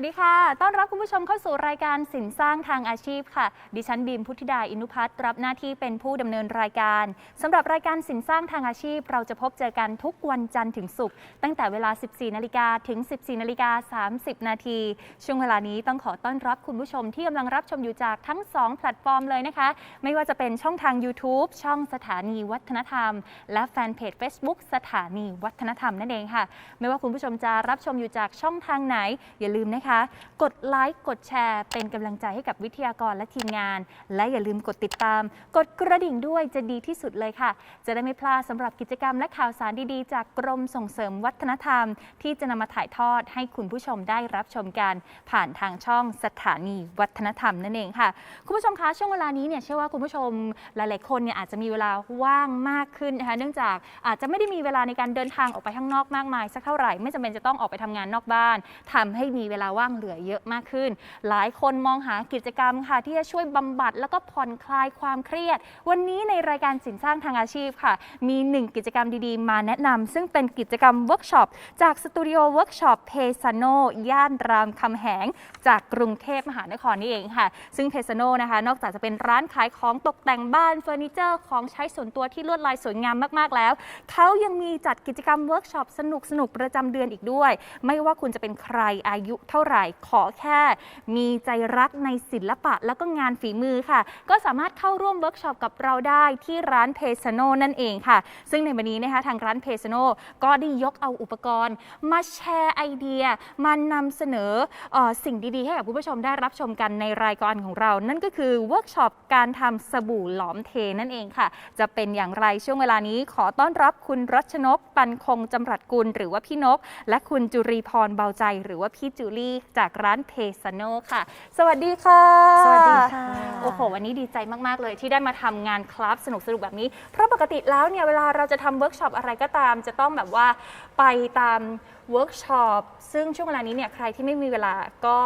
วัสดีค่ะ ต้อนรับคุณผู้ชมเข้าสู่รายการสินสร้างทางอาชีพค่ะ ดิฉันบีมพุทธิดา อินุพัฒน์รับหน้าที่เป็นผู้ดำเนินรายการสำหรับรายการสินสร้างทางอาชีพ เราจะพบเจอกันทุกวันจันทร์ถึงศุกร์ตั้งแต่เวลา 14 นาฬิกาถึง 14 นาฬิกา 30 นาที ช่วงเวลานี้ต้องขอต้อนรับคุณผู้ชมที่กำลังรับชมอยู่จากทั้ง 2 แพลตฟอร์มเลยนะคะ ไม่ว่าจะเป็นช่องทาง YouTube ช่องสถานีวัฒนธรรม และแฟนเพจ Facebook สถานีวัฒนธรรมนั่นเองค่ะ ไม่ว่าคุณผู้ชมจะรับชมอยู่จากช่องทางไหนอย่าลืมนะคะกดไลค์กดแชร์ เป็นกำลังใจให้กับวิทยากรและทีมงาน และอย่าลืมกดติดตาม กดกระดิ่งด้วยจะดีที่สุดเลยค่ะ จะได้ไม่พลาดสำหรับกิจกรรมและข่าวสารดีๆ จากกรมส่งเสริมวัฒนธรรม ที่จะนำมาถ่ายทอดให้คุณผู้ชมได้รับชมกันผ่านทางช่องสถานีวัฒนธรรมนั่นเองค่ะ คุณผู้ชมคะช่วงเวลานี้เนี่ยเชื่อว่าคุณผู้ชมหลายๆคนเนี่ยอาจจะมีเวลาว่างมากขึ้นนะคะเนื่องจากอาจจะไม่ได้มีเวลาในการเดินทางออกไปข้างนอกมากมายสักเท่าไหร่ไม่จำเป็นจะต้องออกไปทำงานนอกบ้านทำให้มีเวลาว่างว่างเหลือเยอะมากขึ้น หลายคนมองหากิจกรรมค่ะ ที่จะช่วยบำบัดแล้วก็ผ่อนคลายความเครียด วันนี้ในรายการสินสร้างทางอาชีพค่ะ มีหนึ่งกิจกรรมดีๆ มาแนะนำซึ่งเป็นกิจกรรมเวิร์กช็อปจากสตูดิโอเวิร์กช็อปเพซานโนย่านรามคำแหง จากกรุงเทพมหานครนี่เองค่ะ ซึ่งเพซานโนนะคะ นอกจากจะเป็นร้านขายของตกแต่งบ้านเฟอร์นิเจอร์ของใช้ส่วนตัวที่ลวดลายสวยงามมากๆแล้ว เขายังมีจัดกิจกรรมเวิร์กช็อปสนุกสนุกๆประจำเดือนอีกด้วย ไม่ว่าคุณจะเป็นใครอายุเท่าไหร่ ขอแค่มีใจรักในศิลปะแล้วก็งานฝีมือค่ะ ก็สามารถเข้าร่วมเวิร์กช็อปกับเราได้ที่ร้านเพซโนนั่นเองค่ะ ซึ่งในวันนี้นะคะทางร้านเพซโนก็ได้ยกเอาอุปกรณ์ มาแชร์ไอเดีย มานำเสนออสิ่งดีๆ ให้กับคุณผู้ชมได้รับชมกันในรายการของเรา นั่นก็คือเวิร์กช็อปการทำสบู่หลอมเทนั่นเองค่ะ จะเป็นอย่างไรช่วงเวลานี้ขอต้อนรับคุณรัชนกปันคงจำรัดกุลหรือว่าพี่นก และคุณจุรีพรเบาใจหรือว่าพี่จูลีจากร้านเพซโนค่ะ สวัสดีค่ะ สวัสดีค่ะ โอ้โห วันนี้ดีใจมาก ๆ เลยที่ได้มาทำงานคลาสสนุกๆแบบนี้ เพราะปกติแล้วเนี่ยเวลาเราจะทำเวิร์กช็อปอะไรก็ตาม จะต้องแบบว่าไปตามเวิร์กช็อปซึ่งช่วงเวลานี้เนี่ยใครที่ไม่มีเวลาก็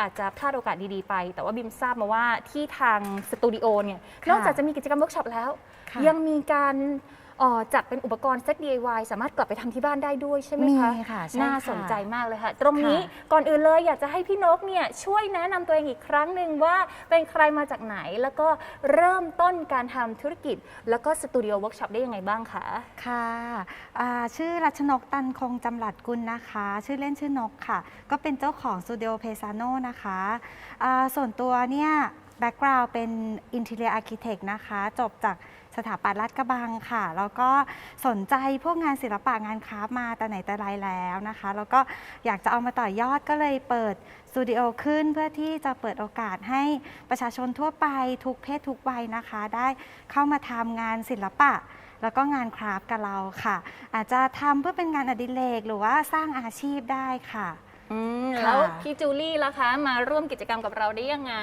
อาจจะพลาดโอกาสดี ๆ ไป แต่ว่าบิมทราบมาว่าที่ทางสตูดิโอเนี่ยค่ะนอกจากจะมีกิจกรรมเวิร์กช็อปแล้วค่ะยังมีการ เอ่อจัดเป็นอุปกรณ์เซต DIY สามารถกลับไปทำที่บ้านได้ด้วยใช่ไหมมีคะค่ะใช่น่าค่ะสนใจมากเลยค่ะ ตรงนี้ค่ะก่อนอื่นเลยอยากจะให้พี่นกเนี่ยช่วยแนะนำตัวเองอีกครั้งหนึ่งว่าเป็นใครมาจากไหนแล้วก็เริ่มต้นการทำธุรกิจ แล้วก็สตูดิโอเวิร์กช็อปได้ยังไงบ้างคะ ค่ะอ่าชื่อรัชนกตันคงจำหลัดกุลนะคะ ชื่อเล่นชื่อนกค่ะ ก็เป็นเจ้าของสตูดิโอเพซาโนนะคะอ่าส่วนตัวเนี่ยแบ็กกราวด์เป็น Interior Architect นะคะ จบจาก สถาปัตย์ลาดกระบังค่ะ แล้วก็สนใจพวกงานศิลปะงานคราฟต์มาแต่ไหนแต่ไรแล้วนะคะ แล้วก็อยากจะเอามาต่อยอดก็เลยเปิดสตูดิโอขึ้นเพื่อที่จะเปิดโอกาสให้ประชาชนทั่วไปทุกเพศทุกวัยนะคะ ได้เข้ามาทำงานศิลปะแล้วก็งานคราฟต์กับเราค่ะ อาจจะทำเพื่อเป็นงานอดิเรกหรือว่าสร้างอาชีพได้ค่ะ อืมค่ะ แล้วพี่จูลี่ล่ะคะ มาร่วมกิจกรรมกับเราได้ยังไง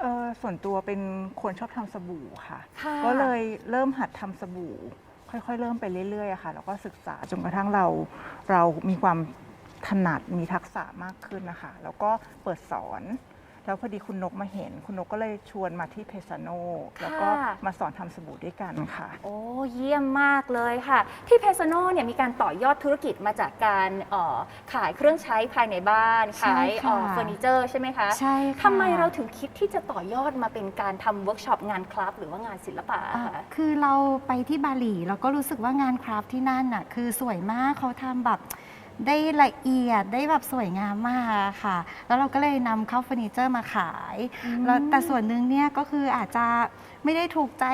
เออส่วนตัวเป็นคนชอบทำสบู่ค่ะ ค่ะ ก็เลยเริ่มหัดทำสบู่ ค่อยๆ เริ่มไปเรื่อยๆอะค่ะ แล้วก็ศึกษาจนกระทั่งเรา เรามีความถนัดมีทักษะมากขึ้นนะคะ แล้วก็เปิดสอน แล้วพอดีคุณนกมาเห็น คุณนกก็เลยชวนมาที่เพซาโนแล้วก็มาสอนทำสบู่ด้วยกันค่ะ โอ้เยี่ยมมากเลยค่ะ ที่เพซโนเนี่ยมีการต่อยอดธุรกิจมาจากการเอ่อขายเครื่องใช้ภายในบ้านใช่ขายค่ะเอ่อเฟอร์นิเจอร์ใช่ไหมคะใช่ค่ะทำไมเราถึงคิดที่จะต่อยอดมาเป็นการทำเวิร์กช็อปงานคลับหรือว่างานศิลปะอะคะคือเราไปที่บาหลีเราก็รู้สึกว่างานคราฟต์ที่นั่นน่ะคือสวยมากเขาทำแบบ ได้ละเอียดได้แบบสวยงามมากอะค่ะ แล้วเราก็เลยนำเข้าเฟอร์นิเจอร์มาขายแล้วแต่ส่วนหนึ่งเนี่ยก็คืออาจจะไม่ได้ถูกใจ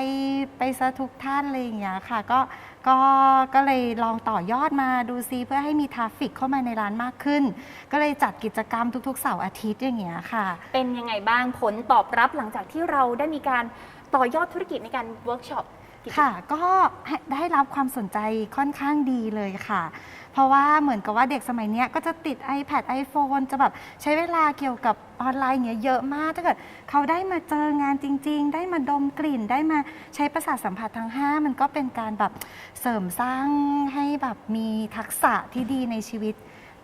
ไปซะทุกท่านอะไรอย่างเงี้ยค่ะ ก็ก็ก็เลยลองต่อยอดมาดูซิเพื่อให้มีทราฟฟิกเข้ามาในร้านมากขึ้น ก็เลยจัดกิจกรรมทุกๆเสาร์อาทิตย์อย่างเงี้ยค่ะ เป็นยังไงบ้างผลตอบรับหลังจากที่เราได้มีการต่อยอดธุรกิจในการเวิร์กช็อป กิจกรรมค่ะก็ให้ได้รับความสนใจค่อนข้างดีเลยค่ะ เพราะว่าเหมือนกับว่าเด็กสมัยเนี้ยก็จะติด iPad iPhone จะแบบใช้เวลาเกี่ยวกับออนไลน์เงี้ยเยอะมากถ้าเกิดเขาได้มาเจองานจริง ๆ ได้มาดมกลิ่น ได้มาใช้ประสาทสัมผัสทั้ง 5 มันก็เป็นการแบบเสริมสร้างให้แบบมีทักษะที่ดีในชีวิต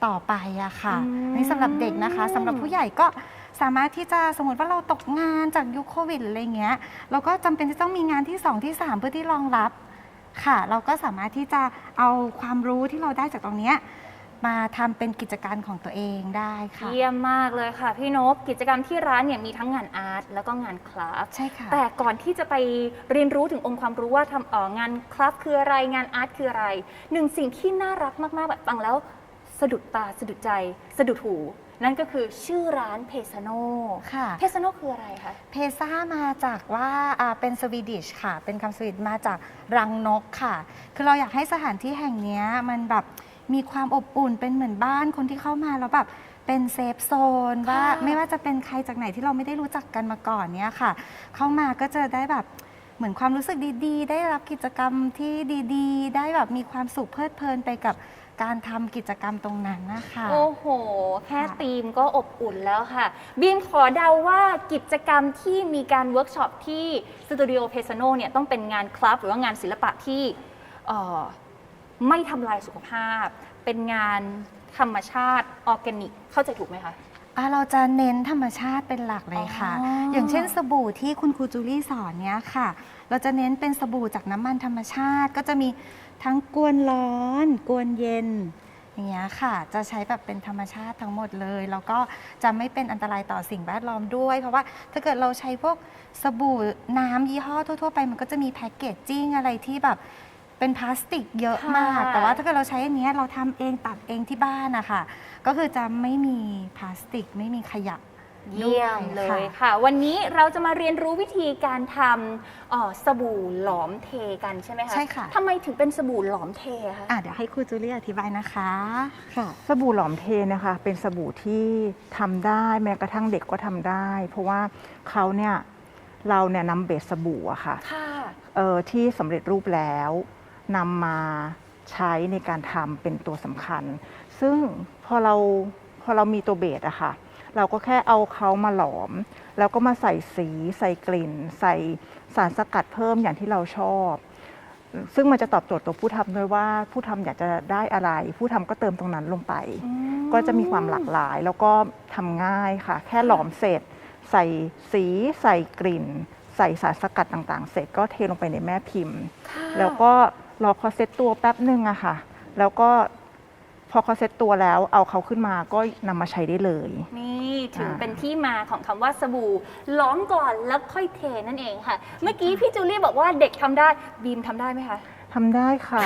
ต่อไปอะค่ะอืมนี่สำหรับเด็กนะคะสำหรับผู้ใหญ่ก็ สามารถที่จะสมมติว่าเราตกงานจากยุคโควิดหรืออะไรเงี้ย เราก็จำเป็นที่ต้องมีงานที่ 2 ที่ 3 เพื่อที่รองรับค่ะ เราก็สามารถที่จะเอาความรู้ที่เราได้จากตรงเนี้ยมาทำเป็นกิจการของตัวเองได้ค่ะ เยี่ยมมากเลยค่ะ พี่นกกิจกรรมที่ร้านเนี่ยมีทั้งงานอาร์ตแล้วก็งานคราฟต์ใช่ค่ะ แต่ก่อนที่จะไปเรียนรู้ถึงองค์ความรู้ว่าทำเอ่องานคราฟต์คืออะไรงานอาร์ตคืออะไร หนึ่งสิ่งที่น่ารักมากๆแบบฟังแล้ว สะดุดตาสะดุดใจ สะดุดหู นั่นก็คือชื่อร้านเพซโนค่ะ เพซโนคืออะไรคะ เพซ่ามาจากว่าอ่าเป็นสวีดิชค่ะ เป็นคำสวีดิชมาจากรังนกค่ะ คือเราอยากให้สถานที่แห่งเนี้ยมันแบบมีความอบอุ่นเป็นเหมือนบ้านคนที่เข้ามาแล้วแบบเป็นเซฟโซนว่าค่ะไม่ว่าจะเป็นใครจากไหนที่เราไม่ได้รู้จักกันมาก่อนเนี้ยค่ะ เข้ามาก็จะได้แบบเหมือนความรู้สึกดีๆ ได้รับกิจกรรมที่ดีๆ ได้แบบมีความสุขเพลิดเพลินไปกับ การทำกิจกรรมตรงนั้นนะคะ โอ้โห แค่ค่ะธีมก็อบอุ่นแล้วค่ะ บีมขอเดาว่ากิจกรรมที่มีการเวิร์กช็อปที่สตูดิโอเพซโนเนี่ยต้องเป็นงานคลับหรือว่างานศิลปะที่เอ่อไม่ทำลายสุขภาพ เป็นงานธรรมชาติออร์แกนิก เข้าใจถูกไหมคะ อะเราจะเน้นธรรมชาติเป็นหลักเลยค่ะ อ๋อออย่างเช่นสบู่ที่คุณครูจูลี่สอนเนี้ยค่ะ เราจะเน้นเป็นสบู่จากน้ำมันธรรมชาติ ก็จะมีทั้งกวนร้อน กวนเย็นอย่างเงี้ยค่ะ จะใช้แบบเป็นธรรมชาติทั้งหมดเลย แล้วก็จะไม่เป็นอันตรายต่อสิ่งแวดล้อมด้วย เพราะว่าถ้าเกิดเราใช้พวกสบู่น้ำยี่ห้อทั่วๆไป มันก็จะมีแพคเกจจิ้งอะไรที่แบบเป็นพลาสติกเยอะมาก ค่ะ แต่ว่าถ้าเกิดเราใช้อันเนี้ยเราทำเองตัดเองที่บ้านนะคะ ก็คือจะไม่มีพลาสติก ไม่มีขยะเยี่ยมเลด้วยยค่ะค่ะ วันนี้เราจะมาเรียนรู้วิธีการทำเอ่อสบู่หลอมเทกันใช่ไหมคะใช่ค่ะทำไมถึงเป็นสบู่หลอมเทอะคะอะเดี๋ยวให้ครูจูเลียอธิบายนะคะค่ะ สบู่หลอมเทนะคะ เป็นสบู่ที่ทำได้แม้กระทั่งเด็กก็ทำได้ เพราะว่าเขาเนี่ยเราเนี่ยนำเบสสบู่อะค่ะค่ะ เอ่อที่สำเร็จรูปแล้วนำมาใช้ในการทำเป็นตัวสำคัญ ซึ่ง พอเราพอเรามีตัวเบสอะค่ะ เราก็แค่เอาเขามาหลอม แล้วก็มาใส่สี ใส่กลิ่น ใส่สารสกัดเพิ่มอย่างที่เราชอบ ซึ่งมันจะตอบโจทย์ตัวผู้ทำด้วยว่าผู้ทำอยากจะได้อะไร ผู้ทำก็เติมตรงนั้นลงไป ก็จะมีความหลากหลายแล้วก็ทำง่ายค่ะ แค่หลอมเสร็จ ใส่สี ใส่กลิ่น ใส่สารสกัดต่างๆ เสร็จก็เทลงไปในแม่พิมพ์ค่ะแล้วก็รอเขาเซ็ตตัวแป๊บหนึ่งอะค่ะ แล้วก็ พอเขาเซ็ตตัวแล้วเอาเขาขึ้นมาก็นำมาใช้ได้เลย นี่ถึงอ่า เป็นที่มาของคำว่าสบู่ล้อมก่อนแล้วค่อยเทนั่นเองค่ะ เมื่อกี้พี่จูเลี่บอกว่าเด็กทำได้บีมทำได้ไหมคะ ทำได้ค่ะ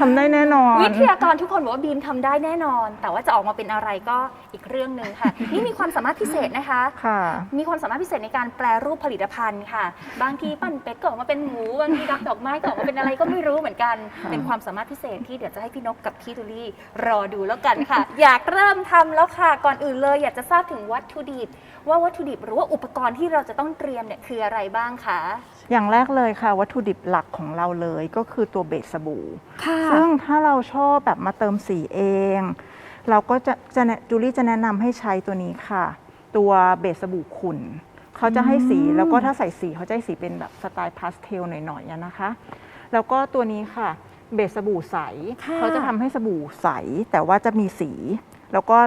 ทำได้แน่นอน วิทยากรทุกคนบอกว่าบีมทำได้แน่นอน แต่ว่าจะออกมาเป็นอะไรก็อีกเรื่องหนึ่งค่ะ นี่มีความสามารถพิเศษนะคะ ค่ะ มีความสามารถพิเศษในการแปลรูปผลิตภัณฑ์ค่ะ บางทีปั้นเป็ดก็ออกมาเป็นหมูบางทีรักดอกไม้ก็ออกมาเป็นอะไรก็ไม่รู้เหมือนกันค่ะเป็นความสามารถพิเศษที่เดี๋ยวจะให้พี่นกกับพี่ตุลี่รอดูแล้วกันค่ะ อยากเริ่มทำแล้วค่ะ ก่อนอื่นเลยอยากจะทราบถึงวัตถุดิบ ว่าวัตถุดิบหรือว่าอุปกรณ์ที่เราจะต้องเตรียมเนี่ยคืออะไรบ้างคะ อย่างแรกเลยค่ะ วัตถุดิบหลักของเราเลยก็คือตัวเบสสบู่ค่ะซึ่งถ้าเราชอบแบบมาเติมสีเอง เราก็จะจะแนะจูลี่จะแนะนำให้ใช้ตัวนี้ค่ะ ตัวเบสสบู่ขุ่นเขาจะให้สีแล้วก็ถ้าใส่สีเขาจะให้สีเป็นแบบสไตล์พาสเทลหน่อยๆอะนะคะ แล้วก็ตัวนี้ค่ะเบสสบู่ใสค่ะเขาจะทำให้สบู่ใสแต่ว่าจะมีสี แล้วก็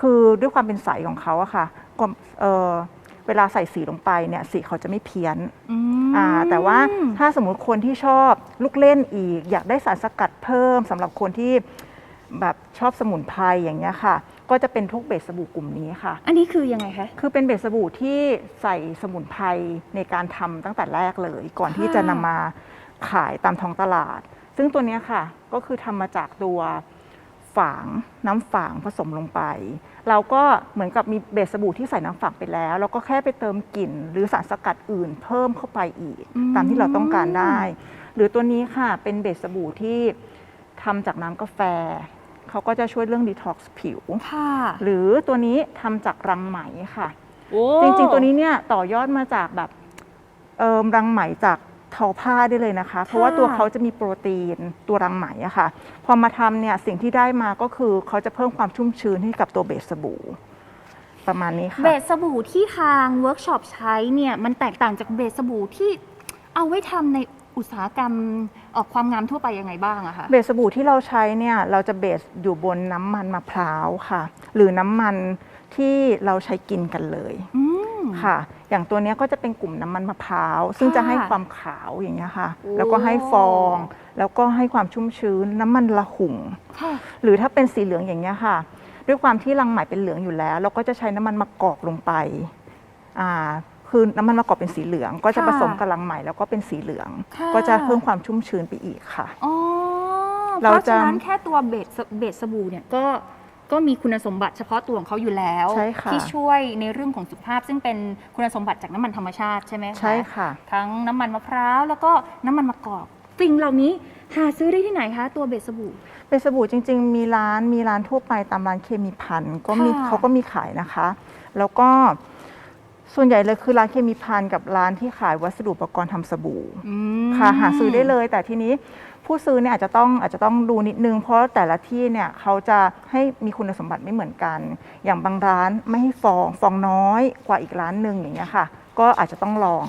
คือด้วยความเป็นใสของเขาอะค่ะก็เออ เวลาใส่สีลงไปเนี่ยสีเขาจะไม่เพี้ยนอ่าแต่ว่าถ้าสมมุติคนที่ชอบลูกเล่นอีก อยากได้สารสกัดเพิ่มสำหรับคนที่แบบชอบสมุนไพรอย่างเงี้ยค่ะ ก็จะเป็นทุกเบสสบู่กลุ่มนี้ค่ะ อันนี้คือยังไงคะ คือเป็นเบสสบู่ที่ใส่สมุนไพรในการทำตั้งแต่แรกเลย ก่อนที่ค่ะจะนำมาขายตามท้องตลาด ซึ่งตัวเนี้ยค่ะก็คือทำมาจากตัว ฝางน้ำฝางผสมลงไป เราก็เหมือนกับมีเบสสบู่ที่ใส่น้ำฝางไปแล้ว เราก็แค่ไปเติมกลิ่น หรือสารสกัดอื่นเพิ่มเข้าไปอีก ตามที่เราต้องการได้ หรือตัวนี้ค่ะเป็นเบสสบู่ที่ทำจากน้ำกาแฟเขาก็จะช่วยเรื่องดีท็อกซ์ผิวค่ะหรือตัวนี้ทำจากรังไหมค่ะโอ้จริงๆ ตัวนี้เนี่ยต่อยอดมาจากแบบเอิมรังไหมจาก ทอผ้าได้เลยนะคะ เพราะว่าตัวเขาจะมีโปรตีนตัวรังไหมอะค่ะ พอมาทำเนี่ยสิ่งที่ได้มาก็คือเขาจะเพิ่มความชุ่มชื้นให้กับตัวเบสสบู่ ประมาณนี้ค่ะ เบสสบู่ที่ทางเวิร์กช็อปใช้เนี่ยมันแตกต่างจากเบสสบู่ที่เอาไว้ทำในอุตสาหกรรมออกความงามทั่วไปยังไงบ้างอะคะ เบสสบู่ที่เราใช้เนี่ยเราจะเบสอยู่บนน้ำมันมะพร้าวค่ะ หรือน้ำมันที่เราใช้กินกันเลย อืม ค่ะ อย่างตัวเนี้ยก็จะเป็นกลุ่มน้ำมันมะพร้าว ซึ่งค่ะจะให้ความขาวอย่างเงี้ยค่ะโอ้แล้วก็ให้ฟอง แล้วก็ให้ความชุ่มชื้น น้ำมันละหุ่ง ค่ะ หรือถ้าเป็นสีเหลืองอย่างเงี้ยค่ะ ด้วยความที่รังไหมเป็นเหลืองอยู่แล้ว เราก็จะใช้น้ำมันมะกอกลงไปอ่าคือน้ำมันมะกอกเป็นสีเหลือง ก็จะค่ะผสมกับรังไหมแล้วก็เป็นสีเหลือง ค่ะ ก็จะเพิ่มความชุ่มชื้นไปอีกค่ะ อ๋อเราเพราะจะ ฉะนั้นแค่ตัวเบสเบสสบู่เนี่ยก็ ก็มีคุณสมบัติเฉพาะตัวของเขาอยู่แล้ว ใช่ค่ะที่ช่วยในเรื่องของสุขภาพ ซึ่งเป็นคุณสมบัติจากน้ำมันธรรมชาติใช่ไหมคะใช่ค่ะ ทั้งน้ำมันมะพร้าวแล้วก็น้ำมันมะกอกสิ่งเหล่านี้หาซื้อได้ที่ไหนคะตัวเบสสบู่ เป็นสบู่จริง ๆ มีร้านมีร้านทั่วไปตามร้านเคมีพันก็มีค่ะ เขาก็มีขายนะคะ แล้วก็ส่วนใหญ่เลยคือร้านเคมีพันกับร้านที่ขายวัสดุอุปกรณ์ทำสบู่ อืม ค่ะหาซื้อได้เลยแต่ทีนี้ ผู้ซื้อเนี่ยอาจจะต้องอาจจะต้องดูนิดนึง เพราะแต่ละที่เนี่ยเขาจะให้มีคุณสมบัติไม่เหมือนกัน อย่างบางร้านไม่ให้ฟองฟองน้อยกว่าอีกร้านหนึ่งอย่างเงี้ยค่ะ ก็อาจจะต้องลอง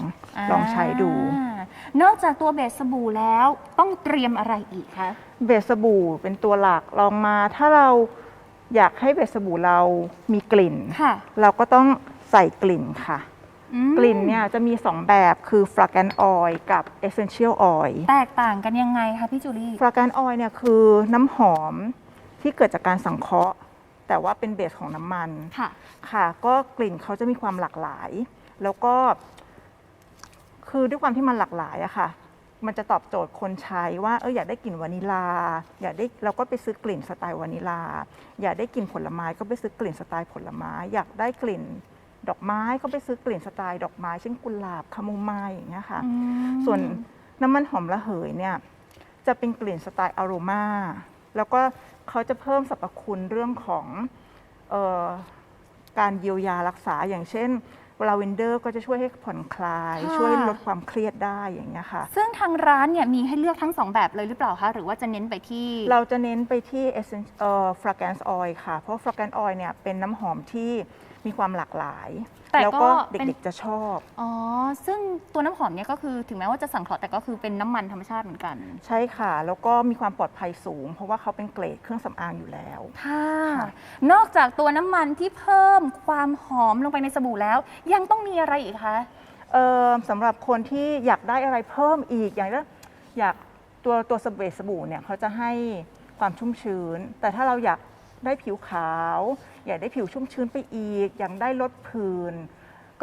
ลองใช้ดู อ่านอกจากตัวเบสสบู่แล้วต้องเตรียมอะไรอีกคะ เบสสบู่เป็นตัวหลักลองมา ถ้าเราอยากให้เบสสบู่เรามีกลิ่น ค่ะ เราก็ต้องใส่กลิ่นค่ะ อืมกลิ่นเนี่ยจะมี 2 แบบคือ fragrant oil กับ essential oil แตกต่างกันยังไงคะพี่จูลี่ fragrant oil เนี่ยคือน้ำหอมที่เกิดจากการสังเคราะห์ แต่ว่าเป็นเบสของน้ำมัน ค่ะ ค่ะ ก็กลิ่นเขาจะมีความหลากหลาย แล้วก็ คือด้วยความที่มันหลากหลายอะค่ะ มันจะตอบโจทย์คนใช้ว่าเอออยากได้กลิ่นวานิลา อยากได้เราก็ไปซื้อกลิ่นสไตล์วานิลา อยากได้กลิ่นผลไม้ก็ไปซื้อกลิ่นสไตล์ผลไม้ อยากได้กลิ่น ดอกไม้ก็ไปซื้อกลิ่นสไตล์ดอกไม้เช่นกุหลาบคาโมไมล์อย่างเงี้ยค่ะอืมส่วนน้ำมันหอมระเหยเนี่ยจะเป็นกลิ่นสไตล์อโรมาแล้วก็เขาจะเพิ่มสรรพคุณเรื่องของเออการเยียวยารักษาอย่างเช่นลาเวนเดอร์ก็จะช่วยให้ผ่อนคลายค่ะช่วยลดความเครียดได้อย่างเงี้ยค่ะ ซึ่งทางร้านเนี่ยมีให้เลือกทั้งสองแบบเลยหรือเปล่าคะ หรือว่าจะเน้นไปที่ เราจะเน้นไปที่ Essence เอ่อ fragrance oil ค่ะ เพราะ fragrance oil เนี่ยเป็นน้ำหอมที่ มีความหลากหลาย แต่แล้วก็ก็เป็นเด็กๆ จะชอบ อ๋อ ซึ่งตัวน้ำหอมเนี่ยก็คือถึงแม้ว่าจะสังเคราะห์แต่ก็คือเป็นน้ำมันธรรมชาติเหมือนกัน ใช่ค่ะ แล้วก็มีความปลอดภัยสูง เพราะว่าเขาเป็นเกรดเครื่องสำอางอยู่แล้ว ค่ะ ค่ะ นอกจากตัวน้ำมันที่เพิ่มความหอมลงไปในสบู่แล้ว ยังต้องมีอะไรอีกคะ เอ่อสำหรับคนที่อยากได้อะไรเพิ่มอีกอย่างแรกอยากตัวตัวสเบสบู่เนี่ยเขาจะให้ความชุ่มชื้น แต่ถ้าเราอยาก ได้ผิวขาว อยากได้ผิวชุ่มชื้นไปอีก อยากได้ลดผื่น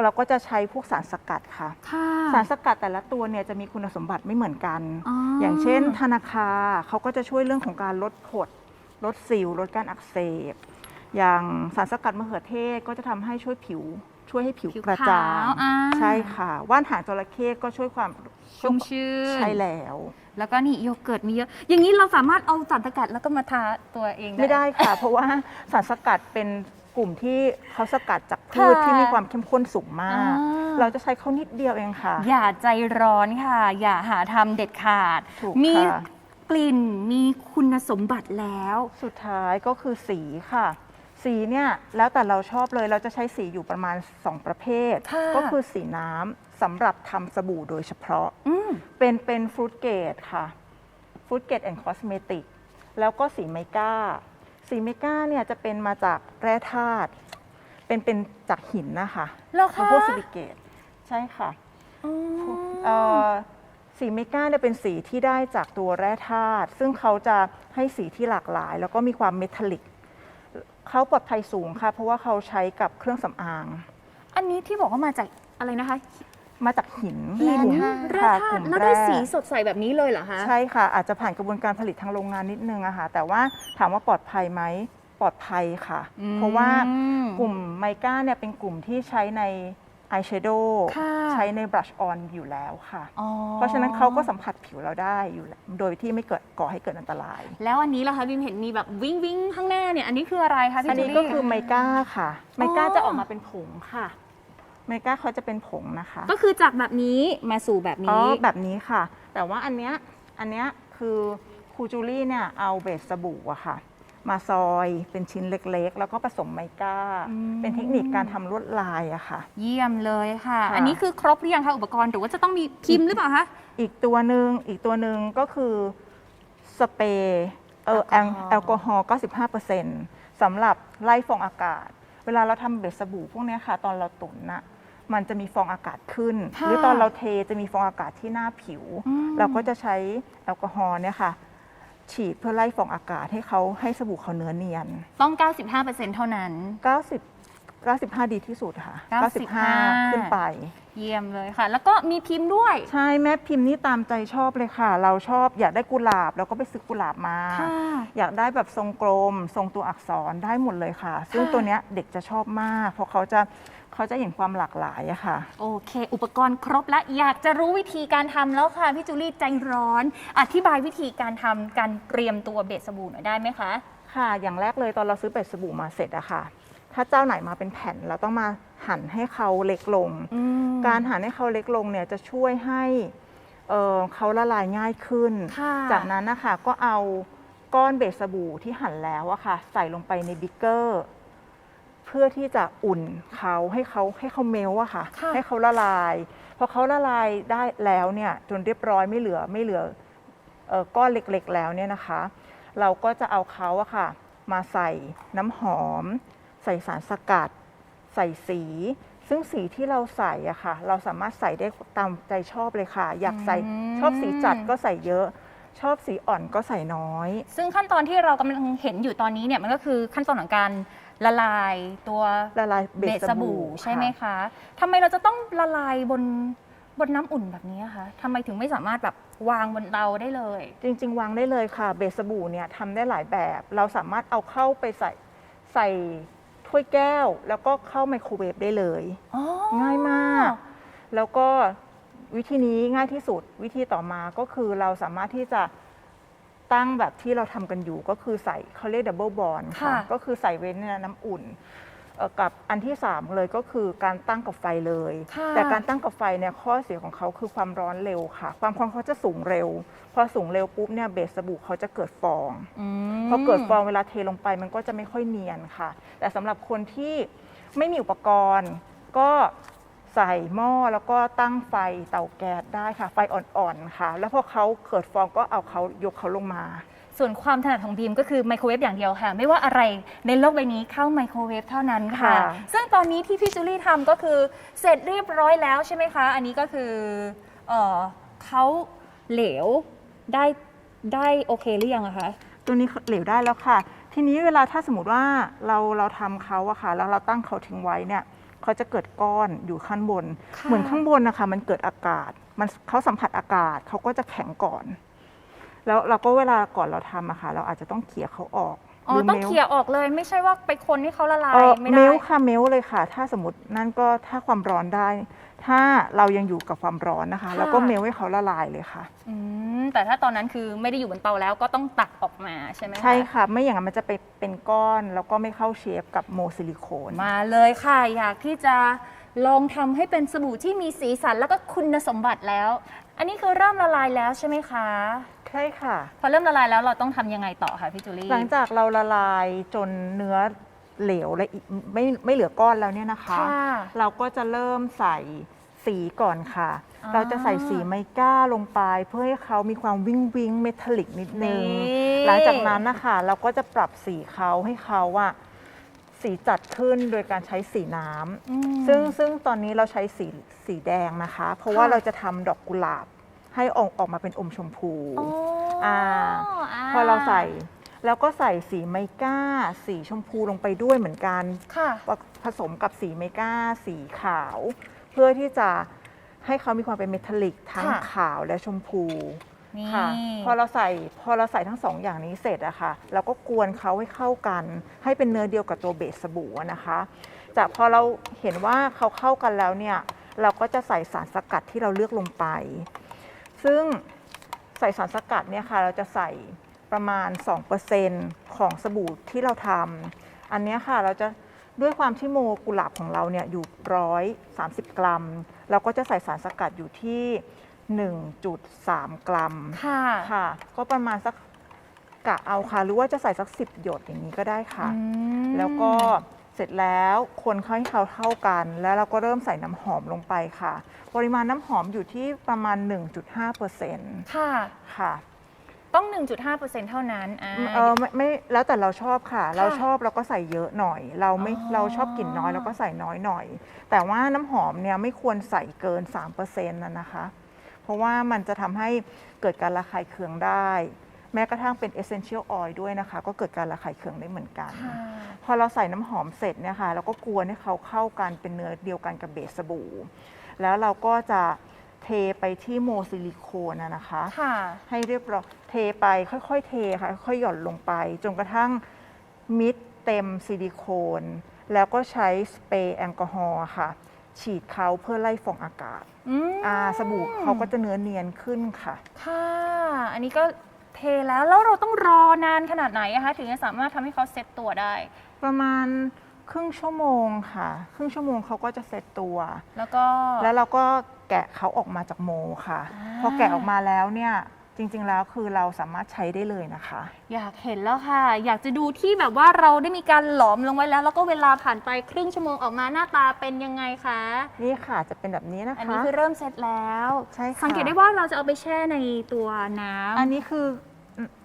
เราก็จะใช้พวกสารสกัดค่ะ ค่ะสารสกัดแต่ละตัวเนี่ยจะมีคุณสมบัติไม่เหมือนกันอ๋อออย่างเช่นธนาคาเขาก็จะช่วยเรื่องของการลดผดลดสิว ลดการอักเสบ อย่างสารสกัดมะเขือเทศก็จะทำให้ช่วยผิว ช่วยให้ผิวผิวกระจ่างขาวอ่าใช่ค่ะ ว่านหางจระเข้ก็ช่วยความชุ่มชื่นใช่แล้ว แล้วก็นี่โยเกิร์ตมีเยอะ อย่างนี้เราสามารถเอาสารสกัดแล้วก็มาทาตัวเองได้ ไม่ได้ค่ะ เพราะว่าสารสกัดเป็นกลุ่มที่เขาสกัดจากพืชค่ะที่มีความเข้มข้นสูงมาก อ่า เราจะใช้เขานิดเดียวเองค่ะ อย่าใจร้อนค่ะ อย่าหาทำเด็ดขาด ถูกมีค่ะ กลิ่นมีคุณสมบัติแล้ว สุดท้ายก็คือสีค่ะ สีเนี่ยแล้วแต่เราชอบเลยเราจะใช้สีอยู่ประมาณ 2 ประเภท ค่ะก็คือสีน้ำสำหรับทำสบู่โดยเฉพาะอืม เป็นเป็นฟรุตเกตค่ะฟรุตเกตแอนด์คอสเมติกแล้วก็สีไมก้า สีไมก้าเนี่ยจะเป็นมาจากแร่ธาตุเป็นเป็นจากหินนะคะเหรอคะพวกซิลิเกตใช่ค่ะอ๋อเอ่อสีเมก้าเนี่ยเป็นสีที่ได้จากตัวแร่ธาตุซึ่งเขาจะให้สีที่หลากหลาย แล้วก็มีความเมทัลลิก เขาปลอดภัยสูงค่ะ เพราะว่าเขาใช้กับเครื่องสำอาง อันนี้ที่บอกว่ามาจากอะไรนะคะมาจากหินหินกลุ่มแร่ค่ะธากตุลุ่มแล้วได้แร่สีสดใสแบบนี้เลยเหรอคะใช่ค่ะ อาจจะผ่านกระบวนการผลิตทางโรงงานนิดนึงอะค่ะ แต่ว่าถามว่าปลอดภัยไหมปลอดภัยค่ะอืมเพราะว่ากลุ่มไมก้าเนี่ยเป็นกลุ่มที่ใช้ใน อายแชโดว์ค่ะ ใช้ในบลัชออนอยู่แล้วค่ะ อ๋อเพราะฉะนั้นเขาก็สัมผัสผิวเราได้อยู่แล้วโดยที่ไม่เกิดก่อให้เกิดอันตราย แล้วอันนี้ล่ะคะบิมเห็นมีแบบวิ่งวิ่งข้างหน้าเนี่ยอันนี้คืออะไรคะพี่อันนี้จูลี่ ก็คือไมก้าค่ะไมก้าอ๋อ จะออกมาเป็นผงค่ะ ไมก้าเขาจะเป็นผงนะคะก็คือจากแบบนี้มาสู่แบบอ๋อนี้ แบบนี้ค่ะ แต่ว่าอันเนี้ยอันเนี้ยคือครูจูลี่เนี่ยเอาเบสสบู่อะค่ะ มาซอยเป็นชิ้นเล็กๆ แล้วก็ผสมไมก้า อืม เป็นเทคนิคการทำลวดลายอะค่ะ เยี่ยมเลยค่ะ ค่ะ อันนี้คือครบหรือยังคะอุปกรณ์หรือว่าจะต้องมีพิมพ์หรือเปล่าคะ อีกตัวหนึ่งอีกตัวหนึ่งก็คือสเปรย์เออแอแอลลกอฮอล์แอลกอฮอล์95%สำหรับไล่ฟองอากาศ เวลาเราทำเบสสบู่พวกเนี้ยค่ะ ตอนเราตุ๋นน่ะมันจะมีฟองอากาศขึ้น ค่ะหรือตอนเราเทจะมีฟองอากาศที่หน้าผิว อืม เราก็จะใช้แอลกอฮอล์เนี่ยค่ะ ฉีดเพื่อไล่ฟองอากาศให้เขาให้สบู่เขาเนื้อเนียน ต้อง 95%เท่านั้น 90 95 ดีที่สุดค่ะ95 95 ขึ้นไป เยี่ยมเลยค่ะ แล้วก็มีพิมพ์ด้วย ใช่แม่พิมพ์นี่ตามใจชอบเลยค่ะ เราชอบอยากได้กุหลาบเราก็ไปซื้อกุหลาบมา ค่ะอยากได้แบบทรงกลม ทรงตัวอักษรได้หมดเลยค่ะ ซึ่งค่ะตัวเนี้ยเด็กจะชอบมาก เพราะเขาจะเขาจะเห็นความหลากหลายอะค่ะ โอเค อุปกรณ์ครบแล้วอยากจะรู้วิธีการทำแล้วค่ะ พี่จูลี่ใจร้อน อธิบายวิธีการทำการเตรียมตัวเบสสบู่หน่อยได้ไหมคะ ค่ะ อย่างแรกเลยตอนเราซื้อเป็ดสบู่มาเสร็จอะค่ะ ถ้าเจ้าไหนมาเป็นแผ่นเราต้องมา หั่นให้เขาเล็กลง การหั่นให้เขาเล็กลงเนี่ยจะช่วยให้เอ่อเขาละลายง่ายขึ้นค่ะจากนั้นนะคะก็เอาก้อนเบสสบู่ที่หั่นแล้วอะค่ะ ใส่ลงไปในบิ๊กเกอร์ เพื่อที่จะอุ่นเขาให้เขาให้เขาเมลอะค่ะค่ะให้เขาละลายพอเขาละลายได้แล้วเนี่ยจนเรียบร้อยไม่เหลือไม่เหลือเอ่อก้อนเล็กๆแล้วเนี่ยนะคะ เราก็จะเอาเขาอะค่ะ มาใส่น้ำหอม ใส่สารสกัด ใส่สี ซึ่งสีที่เราใส่อะค่ะ เราสามารถใส่ได้ตามใจชอบเลยค่ะ อยากใส่อืม ชอบสีจัดก็ใส่เยอะ ชอบสีอ่อนก็ใส่น้อย ซึ่งขั้นตอนที่เรากำลังเห็นอยู่ตอนนี้เนี่ยมันก็คือขั้นตอนของการละลายตัวละลายเบเบสสสสบู่บู่ใช่ไหมค่ะคะทำไมเราจะต้องละลายบนบนน้ำอุ่นแบบนี้คะทำไมถึงไม่สามารถแบบวางบนเตาได้เลย จริง ๆ วางได้เลยค่ะ เบสสบู่เนี่ยทำได้หลายแบบ เราสามารถเอาเข้าไปใส่ใส่ ถ้วยแก้ว แล้วก็เข้าไมโครเวฟได้เลย อ๋อง่ายมาก แล้วก็วิธีนี้ง่ายที่สุดวิธีต่อมาก็คือเราสามารถที่จะตั้งแบบที่เราทำกันอยู่ก็คือใส่เขาเรียกดับเบิลบอลค่ะค่ะก็คือใส่เว้นในน้ำอุ่น เอ่อกับอันที่ 3 เลยก็คือการตั้งกับไฟเลย ค่ะแต่การตั้งกับไฟเนี่ยข้อเสียของเขาคือความร้อนเร็วค่ะ ความร้อนเขาจะสูงเร็ว พอสูงเร็วปุ๊บเนี่ยเบสสบู่เขาจะเกิดฟองมพอเกิดฟองเวลาเทลงไปมันก็จะไม่ค่อยเนียนค่ะ แต่สำหรับคนที่ไม่มีอุปกรณ์ ก็ใส่หม้อแล้วก็ตั้งไฟเตาแก๊สได้ค่ะ ไฟอ่อนๆค่ะ แล้วพอเขาเกิดฟองก็เอาเขายกเขาลงมา ส่วนความถนัดของบีมก็คือไมโครเวฟอย่างเดียวค่ะ ไม่ว่าอะไรในโลกใบนี้เข้าไมโครเวฟเท่านั้นค่ะ ค่ะ ซึ่งตอนนี้ที่พี่จูลี่ทำก็คือเสร็จเรียบร้อยแล้วใช่ไหมคะ อันนี้ก็คือเออเขาเหลวได้ได้โอเคหรือยังอะคะ ตัวนี้เหลวได้แล้วค่ะ ทีนี้เวลาถ้าสมมติว่าเราเราทำเขาอะค่ะ แล้วเราตั้งเขาทิ้งไว้เนี่ยเขาจะเกิดก้อนอยู่ข้างบน ค่ะ เหมือนข้างบนนะคะมันเกิดอากาศ มันเขาสัมผัสอากาศเขาก็จะแข็งก่อน แล้วเราก็เวลาก่อนเราทำอะค่ะ เราอาจจะต้องเขี่ยเขาออกอ๋อ หรืต้องมลเขี่ยออกเลยไม่ใช่ว่าไปคนให้เขาละลาย เออไม่เมได้ ลค่ะเมลเลยค่ะ ถ้าสมมตินั่นก็ถ้าความร้อนได้ ถ้าเรายังอยู่กับความร้อนนะคะค่ะ เราก็เมลให้เขาละลายเลยค่ะ อืมแต่ถ้าตอนนั้นคือไม่ได้อยู่บนเตาแล้วก็ต้องตักออกมาใช่ไหมคะ ใช่ค่ะ ไม่อย่างนั้นมันจะไปเป็นก้อน แล้วก็ไม่เข้าเชฟกับโมซิลิโคน มาเลยค่ะ อยากที่จะลองทำให้เป็นสบู่ที่มีสีสันแล้วก็คุณสมบัติแล้ว อันนี้คือเริ่มละลายแล้วใช่ไหมคะ ใช่ค่ะ พอเริ่มละลายแล้วเราต้องทำยังไงต่อคะพี่จูลี่หลังจากเราละลายจนเนื้อเหลวและอีกไม่ไม่เหลือก้อนแล้วเนี่ยนะคะ ค่ะ เราก็จะเริ่มใส่สีก่อนค่ะ อ่า เราจะใส่สีไมก้าลงไปเพื่อให้เขามีความวิงวิงเมทัลลิกนิดนึงนี่หลังจากนั้นนะคะเราก็จะปรับสีเขาให้เขาอะ สีจัดขึ้นโดยการใช้สีน้ำอืมซึ่งซึ่งตอนนี้เราใช้สีสีแดงนะคะ เพราะว่าค่ะเราจะทำดอกกุหลาบให้ออกออกมาเป็นอมชมพูอ๋ออ่าาพอเราใส่แล้วก็ใส่สีไมก้า สีชมพูลงไปด้วยเหมือนกันค่ะผสมกับสีไมก้า สีขาว เพื่อที่จะให้เขามีความเป็นเมทัลลิกทั้งค่ะขาวและชมพู นี่ ค่ะพอเราใส่พอเราใส่ทั้งสองอย่างนี้เสร็จอะค่ะเราก็กวนเขาให้เข้ากัน ให้เป็นเนื้อเดียวกับตัวเบสสบู่อะนะคะ จากพอเราเห็นว่าเขาเข้ากันแล้วเนี่ยเราก็จะใส่สารสกัดที่เราเลือกลงไป ซึ่งใส่สารสกัดเนี่ยค่ะเราจะใส่ประมาณ 2%ของสบู่ที่เราทำอันเนี้ยค่ะเราจะด้วยความที่โมกุหลาบของเราเนี่ยอยู่ร้อยสามสิบกรัม เราก็จะใส่สารสกัดอยู่ที่ 1.3 กรัมค่ะ ค่ะ ก็ประมาณสักกะเอาค่ะ หรือว่าจะใส่สัก 10 หยดอย่างนี้ก็ได้ค่ะ อืมแล้วก็เสร็จแล้วคนเข้าให้เขาเท่ากัน แล้วเราก็เริ่มใส่น้ำหอมลงไปค่ะ ปริมาณน้ำหอมอยู่ที่ประมาณ 1.5%เปอร์เซ็นต์ค่ะ ค่ะ ต้อง 1.5%เท่านั้นอ่า เออไม่ไม่แล้วแต่เราชอบค่ะค่ะ เราชอบเราก็ใส่เยอะหน่อย เราไม่อ๋อ เราชอบกลิ่นน้อยเราก็ใส่น้อยหน่อย แต่ว่าน้ำหอมเนี่ยไม่ควรใส่เกิน3%นะนะคะเพ ราะว่ามันจะทำให้เกิดการระคายเคืองได้ แม้กระทั่งเป็น essential oil ด้วยนะคะ ก็เกิดการระคายเคืองได้เหมือนกันค่ะพอเราใส่น้ำหอมเสร็จเนี่ยค่ะเราก็กวนให้เขาเข้ากันเป็นเนื้อเดียวกันกับเบสสบู่ แล้วเราก็จะเทไปที่โมซิลิโคนนะนะคะค่ะให้เรียบร้อยเทไปค่อยๆ เทค่ะค่อยๆหย่อนลงไป จนกระทั่งมิดเต็มซิลิโคน แล้วก็ใช้สเปรย์แอลกอฮอล์ค่ะ ฉีดเขาเพื่อไล่ฟองอากาศอืมอ่าสบู่เขาก็จะเนื้อเนียนขึ้นค่ะ ค่ะ อันนี้ก็เทแล้วแล้วเราต้องรอนานขนาดไหนอะคะถึงจะสามารถทำให้เขาเซ็ตตัวได้ ประมาณครึ่งชั่วโมงค่ะ ครึ่งชั่วโมงเขาก็จะเสร็จตัว แล้วก็ แล้วเราก็แกะเขาออกมาจากโมค่ะ อ่า พอแกะออกมาแล้วเนี่ย จริง ๆ แล้วคือเราสามารถใช้ได้เลยนะคะ อยากเห็นแล้วค่ะ อยากจะดูที่แบบว่าเราได้มีการหลอมลงไว้แล้ว แล้วก็เวลาผ่านไปครึ่งชั่วโมงออกมาหน้าตาเป็นยังไงคะ นี่ค่ะจะเป็นแบบนี้นะคะ อันนี้คือเริ่มเซตแล้วใช่ค่ะ สังเกตได้ว่าเราจะเอาไปแช่ในตัวน้ำ อันนี้คือ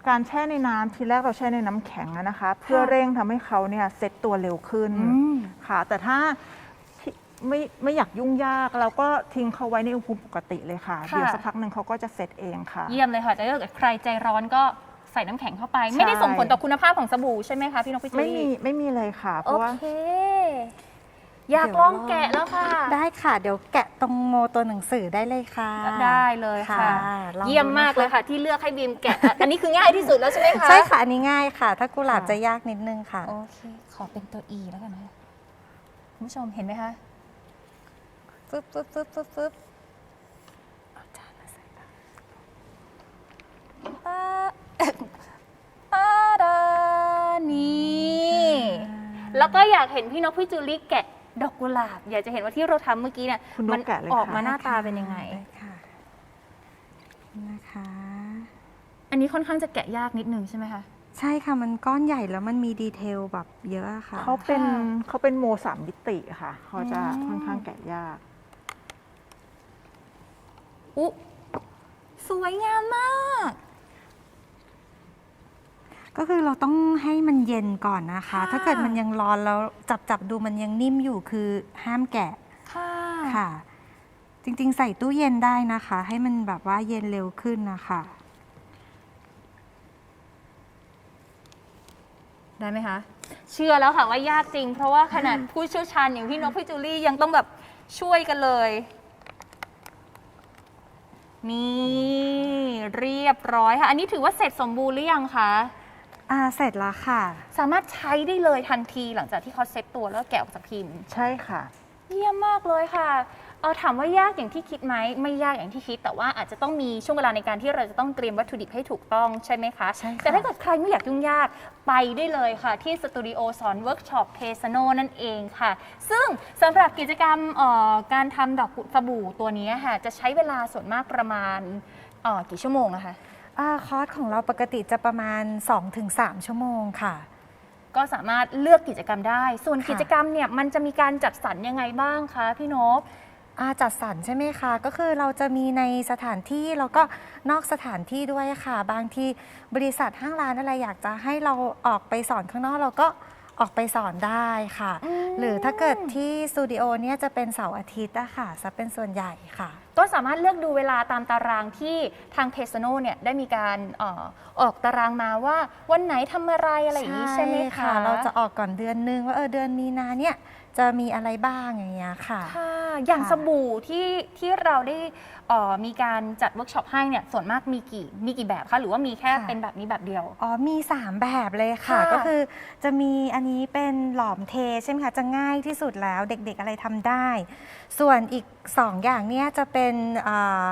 การแช่ในน้ำทีแรกเราแช่ในน้ำแข็งอะนะคะ เพื่อเร่งทำให้เขาเนี่ยเซ็ตตัวเร็วขึ้น อืม ค่ะ แต่ถ้าที่ ไม่ไม่อยากยุ่งยาก เราก็ทิ้งเขาไว้ในอุณหภูมิปกติเลยค่ะ ค่ะ เดี๋ยวสักพักหนึ่งเขาก็จะเซ็ตเองค่ะ เยี่ยมเลยค่ะแต่ถ้าเกิดใครใจร้อนก็ใส่น้ำแข็งเข้าไป ใช่ ไม่ได้ส่งผลต่อคุณภาพของสบู่ใช่ไหมคะพี่นกพิจุไม่ลีมีไม่มีเลยค่ะ เพโอราะว่า เค อยากลองแกะแล้วค่ะ ได้ค่ะ เดี๋ยวแกะตรงโมตัวหนังสือได้เลยค่ะได้เลยค่ะค่ะลองดูเยี่ยมมากนะคะเลยค่ะ ที่เลือกให้บีมแกะอันนี้คือง่ายที่สุดแล้วใช่ไหมคะใช่ค่ะ อันนี้ง่ายค่ะ ถ้ากุหลาบค่ะ จะยากนิดนึงค่ะ โอเค ขอเป็นตัว E แล้วกันนะคุณผู้ชมเห็นไหมคะ ปึ๊บปึ๊บปึ๊บปึ๊บปึ๊บเอาจานมาใส่ปาปาดานี่แล้วก็อยากเห็นพี่นกพี่จูลี่แกะดอกกุหลาบ อยากจะเห็นว่าที่เราทำเมื่อกี้เนี่ยคุณนกมัแกะเลยออกค่ะมาหน้าตาเป็นยังไง ด้ค่ะนะคะ อันนี้ค่อนข้างจะแกะยากนิดนึงใช่ไหมคะ ใช่ค่ะมันก้อนใหญ่แล้วมันมีดีเทลแบบเยอะอะค่ะ เขาเป็นค่ะเขาเป็นโมสามมิติค่ะ เขาจะอืม ค่อนข้างแกะยาก อุ๊สวยงามมาก ก็คือเราต้องให้มันเย็นก่อนนะคะ ค่ะ ถ้าเกิดมันยังร้อนแล้วจับจับดูมันยังนิ่มอยู่คือห้ามแกะค่ะค่ะ จริงๆ ใส่ตู้เย็นได้นะคะ ให้มันแบบว่าเย็นเร็วขึ้นนะคะ ได้ไหมคะ เชื่อแล้วค่ะว่ายากจริง เพราะว่าขนาดผู้เชี่ยวชาญอย่างพี่นกพี่จูลี่ยังต้องแบบช่วยกันเลย นี่เรียบร้อยค่ะ อันนี้ถือว่าเสร็จสมบูรณ์หรือยังคะ อ่าเสร็จแล้วค่ะ สามารถใช้ได้เลยทันทีหลังจากที่เขาเซ็ตตัวแล้วแกะออกจากพิมพ์ ใช่ค่ะ เยี่ยมมากเลยค่ะ เออถามว่ายากอย่างที่คิดไหมไม่ยากอย่างที่คิด แต่ว่าอาจจะต้องมีช่วงเวลาในการที่เราจะต้องเตรียมวัตถุดิบให้ถูกต้องใช่ไหมคะ ใช่ค่ะ แต่ถ้าเกิดใครไม่อยากยุ่งยากไปได้เลยค่ะ ที่สตูดิโอสอนเวิร์กช็อปเพซโนนั่นเองค่ะ ซึ่งสำหรับกิจกรรมเอ่อการทำดอกสบู่ตัวนี้ค่ะ จะใช้เวลาส่วนมากประมาณเอ่อกี่ชั่วโมงอะคะ อ่าคอร์สของเราปกติจะประมาณ 2-3 ชั่วโมงค่ะ ก็สามารถเลือกกิจกรรมได้ ส่วนค่ะ กิจกรรมเนี่ยมันจะมีการจัดสรรยังไงบ้างคะพี่นพ อาจัดสรรใช่ไหมคะ ก็คือเราจะมีในสถานที่แล้วก็นอกสถานที่ด้วยค่ะ บางที่บริษัทห้างร้านอะไรอยากจะให้เราออกไปสอนข้างนอกเราก็ออกไปสอนได้ค่ะ อืม หรือถ้าเกิดที่สตูดิโอเนี่ยจะเป็นเสาร์อาทิตย์อะค่ะจะเป็นส่วนใหญ่ค่ะ ก็สามารถเลือกดูเวลาตามตารางที่ทางเพซโนเนี่ยได้มีการเออออกตารางมาว่าวันไหนทำอะไรอะไรอย่างนี้ใช่ไหมคะ เราจะออกก่อนเดือนนึงว่าเออเดือนมีนาเนี่ย จะมีอะไรบ้างอย่างเงี้ยค่ะ ค่ะ อย่างค่ะสบู่ที่ที่เราได้เอ่อมีการจัดเวิร์กช็อปให้เนี่ยส่วนมากมีกี่มีกี่แบบคะหรือว่ามีแค่เป็นแบบนี้แบบเดียว อ๋อมี 3 แบบเลยค่ะ ค่ะก็คือจะมีอันนี้เป็นหลอมเทใช่ไหมคะ จะง่ายที่สุดแล้วเด็กๆอะไรทำได้ ส่วนอีก 2 อย่างเนี่ยจะเป็นอ่า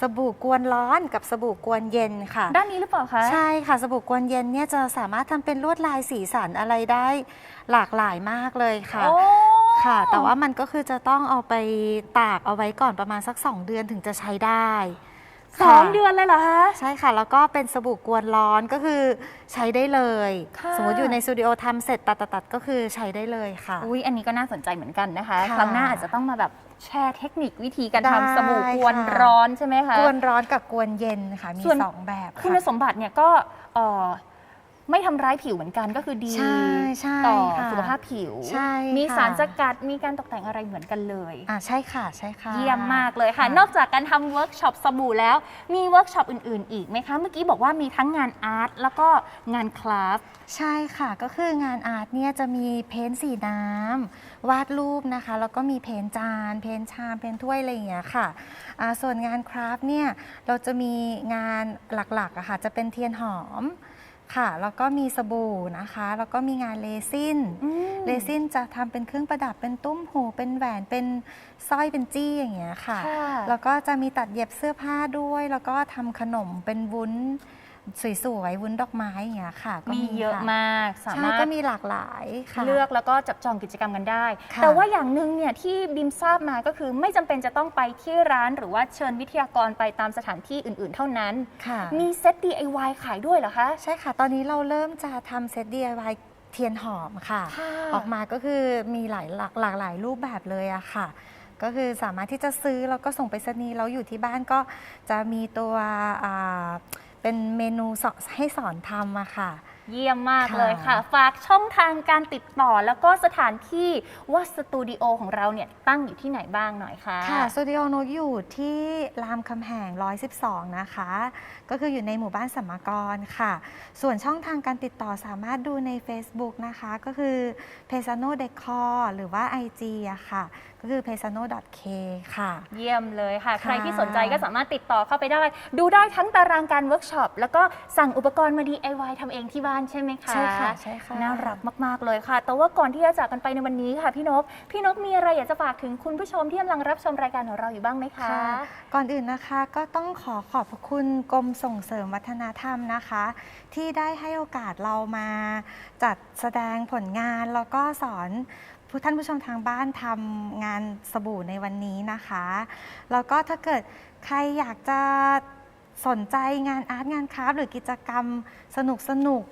สบู่กวนร้อนกับสบู่กวนเย็นค่ะ ด้านนี้หรือเปล่าคะ ใช่ค่ะสบู่กวนเย็นเนี่ยจะสามารถทำเป็นลวดลายสีสันอะไรได้หลากหลายมากเลยค่ะ โอ้ ค่ะ แต่ว่ามันก็คือจะต้องเอาไปตากเอาไว้ก่อนประมาณสัก 2 เดือนถึงจะใช้ได้สองค่ะเดือนเลยเหรอคะ ใช่ค่ะ แล้วก็เป็นสบู่กวนร้อนก็คือใช้ได้เลย ค่ะ สมมติอยู่ในสตูดิโอทำเสร็จตัดตัดๆๆก็คือใช้ได้เลยค่ะ อุ้ยอันนี้ก็น่าสนใจเหมือนกันนะคะ ค่ะ ครั้งหน้าอาจจะต้องมาแบบแชร์เทคนิควิธีการได้ทำสบู่กวนค่ะ ร้อนใช่ไหมคะ กวนร้อนกับกวนเย็นค่ะ มีส่วน สองแบบค่ะ คุณสมบัติเนี่ยก็เอ่อ ไม่ทำร้ายผิวเหมือนกันก็คือดี ใช่ใช่ต่อค่ะสุขภาพผิว ใช่มีค่ะสารสกัดมีการตกแต่งอะไรเหมือนกันเลย อ่าใช่ค่ะใช่ค่ะ เยี่ยมมากเลยค่ะ ค่ะ นอกจากการทำเวิร์กช็อปสบู่แล้ว มีเวิร์กช็อปอื่น ๆ อีกไหมคะ เมื่อกี้บอกว่ามีทั้งงานอาร์ตแล้วก็งานคลาส ใช่ค่ะก็คืองานอาร์ตเนี่ยจะมีเพ้นท์สีน้ำวาดรูปนะคะ แล้วก็มีเพ้นท์จาน เพ้นท์ชาม เพ้นท์ถ้วยอะไรอย่างเงี้ยค่ะอ่าส่วนงานคราฟต์เนี่ยเราจะมีงานหลักๆอะค่ะจะเป็นเทียนหอม ค่ะ แล้วก็มีสบู่นะคะ แล้วก็มีงานเลซินเรซินจะทำเป็นเครื่องประดับเป็นตุ้มหู เป็นแหวนเป็นสร้อยเป็นจี้อย่างเงี้ยค่ะค่ะแล้วก็จะมีตัดเย็บเสื้อผ้าด้วย แล้วก็ทำขนมเป็นวุ้น สวยๆวุ้นดอกไม้อย่างเงี้ยค่ะ ก็มีเยอะค่มากสาใช่มารถก็มีหลากหลายค่ะ เลือกแล้วก็จับจองกิจกรรมกันได้ ค่ะ แต่ว่าอย่างหนึ่งเนี่ยที่บิมทราบมาก็คือไม่จำเป็นจะต้องไปที่ร้านหรือว่าเชิญวิทยากรไปตามสถานที่อื่นๆ เท่านั้น ค่ะ มีเซต DIY ขายด้วยเหรอคะ ใช่ค่ะ ตอนนี้เราเริ่มจะทำเซต DIY เทียนหอมค่ะ ค่ะออกมาก็คือมีหลายหลากหลากหลายรูปแบบเลยอะค่ะ ก็คือสามารถที่จะซื้อแล้วก็ส่งไปรษณีย์แล้วอยู่ที่บ้านก็จะมีตัวอ่า เป็นเมนูสอนให้สอนทำอะค่ะ เยี่ยมมากค่ะ เลยค่ะ ฝากช่องทางการติดต่อแล้วก็สถานที่ว่าสตูดิโอของเราเนี่ยตั้งอยู่ที่ไหนบ้างหน่อยค่ะ ค่ะสตูดิโอนกอยู่ที่รามคำแหง 112 นะคะ ก็คืออยู่ในหมู่บ้านสัมมกรค่ะ ส่วนช่องทางการติดต่อสามารถดูใน Facebook นะคะ ก็คือ p e s a n o Decor หรือว่า IG อะค่ะ ก็คือ p e s a n o k ค่ะ เยี่ยมเลยค่ะค่ะ ใครที่สนใจก็สามารถติดต่อเข้าไปได้ ดูได้ทั้งตารางการเวิร์กช็อป แล้วก็สั่งอุปกรณ์มา DIY ทำเองที่บ้านใช่ไหมคะ ใช่ค่ะใช่ค่ะน่ารักมาก ๆ เลยค่ะ แต่ว่าก่อนที่จะจากกันไปในวันนี้ค่ะ พี่นกพี่นกมีอะไรอยากจะฝากถึงคุณผู้ชมที่กำลังรับชมรายการของเราอยู่บ้างไหมคะค่ะก่อนอื่นนะคะก็ต้องขอขอบพระคุณกรมส่งเสริมวัฒนธรรมนะคะ ที่ได้ให้โอกาสเรามาจัดแสดงผลงานแล้วก็สอน ผู้ท่านผู้ชมทางบ้านทำงานสบู่ในวันนี้นะคะ แล้วก็ถ้าเกิดใครอยากจะสนใจงานอาร์ตงานคราฟหรือกิจกรรมสนุกสนุก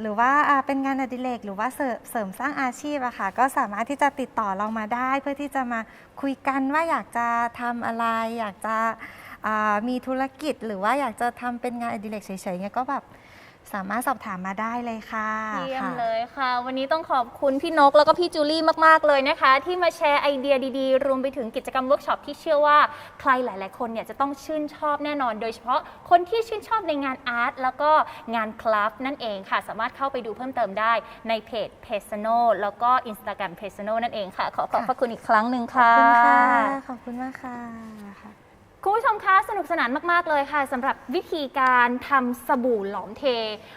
หรือว่าเป็นงานอดิเรกหรือว่าเสริมสร้างอาชีพอะค่ะก็สามารถที่จะติดต่อเรามาได้ เพื่อที่จะมาคุยกันว่าอยากจะทำอะไร อยากจะมีธุรกิจหรือว่าอยากจะทำเป็นงานอดิเรกเฉยๆเงี้ยก็แบบ สามารถสอบถามมาได้เลยค่ะเยี่ยมค่ะ เลยค่ะ วันนี้ต้องขอบคุณพี่นกแล้วก็พี่จูลี่มากๆเลยนะคะ ที่มาแชร์ไอเดียดีๆ รวมไปถึงกิจกรรมเวิร์กช็อปที่เชื่อว่าใครหลาย ๆ คนเนี่ยจะต้องชื่นชอบแน่นอน โดยเฉพาะคนที่ชื่นชอบในงานอาร์ตแล้วก็งานคราฟต์นั่นเองค่ะ สามารถเข้าไปดูเพิ่มเติมได้ในเพจเพจโนแล้วก็ Instagram เพจโนนั่นเองค่ะ ขอขอบพระคุณอีกครั้งหนึ่งขอบค่ะ คุณค่ะ ขอบคุณมากค่ะค่ะ คุณผู้ชมคะสนุกสนานมาก ๆ เลยค่ะสำหรับวิธีการทำสบู่หลอมเท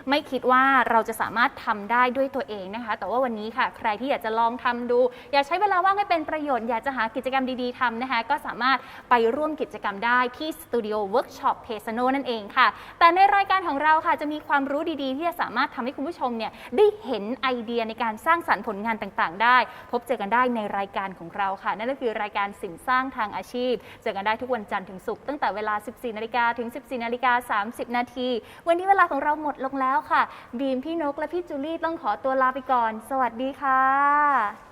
ไม่คิดว่าเราจะสามารถทำได้ด้วยตัวเองนะคะ แต่ว่าวันนี้ค่ะ ใครที่อยากจะลองทำดู อยากใช้เวลาว่างให้เป็นประโยชน์ อยากจะหากิจกรรมดี ๆทำนะคะ ก็สามารถไปร่วมกิจกรรมได้ที่สตูดิโอเวิร์กช็อปเพซโนนั่นเองค่ะ แต่ในรายการของเราค่ะจะมีความรู้ดีๆ ที่จะสามารถทำให้คุณผู้ชมเนี่ยได้เห็นไอเดียในการสร้างสรรค์ผลงานต่างๆ ได้ พบเจอกันได้ในรายการของเราค่ะ นั่นก็คือรายการสินสร้างทางอาชีพเจอกันได้ทุกวันจันทร์ถึงศุกร์ตั้งแต่เวลา 14 นาฬิกาถึง 14 นาฬิกา 30 นาที วันนี้เวลาของเราหมดลงแล้วค่ะ บีมพี่นกและพี่จูลี่ต้องขอตัวลาไปก่อน สวัสดีค่ะ